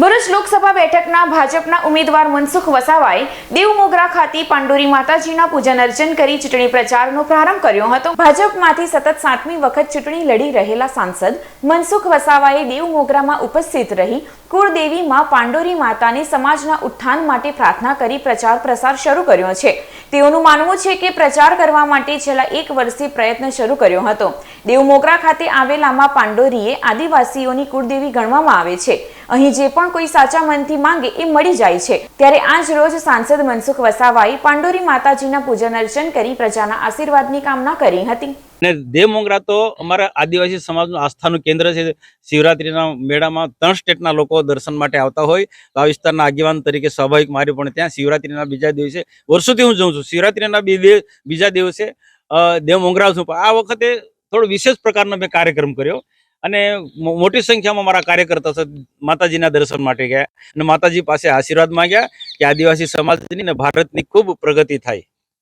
ભરૂચ લોકસભા બેઠકના ભાજપના ઉમેદવાર મનસુખ વસાવાએ દેવ મોગરા ખાતે પાંડોરી માતાજીના પૂજન અર્ચન કરી ચૂંટણી પ્રચારનો પ્રારંભ કર્યો હતો. ભાજપમાંથી સતત સાતમી વખત ચૂંટણી લડી રહેલા સાંસદ મનસુખ વસાવાએ દેવ મોગરામાં ઉપસ્થિત રહી કુળદેવીમાં પાંડોરી માતાને સમાજના ઉત્થાન માટે પ્રાર્થના કરી પ્રચાર પ્રસાર શરૂ કર્યો છે. તેઓનું માનવું છે કે પ્રચાર કરવા માટે છેલ્લા એક વર્ષથી પ્રયત્ન શરૂ કર્યો હતો. દેવ મોગરા ખાતે આવેલામાં પાંડોરીએ આદિવાસીઓની કુળદેવી ગણવામાં આવે છે. અહીં જે પણ કોઈ સાચા મનથી માંગે એ મળી જાય છે. ત્યારે આજ રોજ સાંસદ મનસુખ વસાવાએ પાંડોરી માતાજીના પૂજન અર્ચન કરી પ્રજાના આશીર્વાદની કામના કરી હતી. અને દેવ મોગરા તો અમારા આદિવાસી સમાજનું આસ્થાનું કેન્દ્ર છે. શિવરાત્રીના મેળામાં ત્રણ સ્ટેટના લોકો દર્શન માટે આવતા હોય. તો આ વિસ્તારના આગેવાન તરીકે સ્વાભાવિક મારી પણ ત્યાં શિવરાત્રીના બીજા દિવસે વર્ષોથી હું જઉં છું. શિવરાત્રીના બીજા દિવસે અ, દેવ મોગરા છું પણ આ વખતે થોડો વિશેષ પ્રકારનો મેં કાર્યક્રમ કર્યો. અને મોટી સંખ્યામાં મારા કાર્યકર્તા માતાજીના દર્શન માટે ગયા. અને માતાજી પાસે આશીર્વાદ માંગ્યા કે આદિવાસી સમાજની અને ભારતની ખૂબ પ્રગતિ થાય.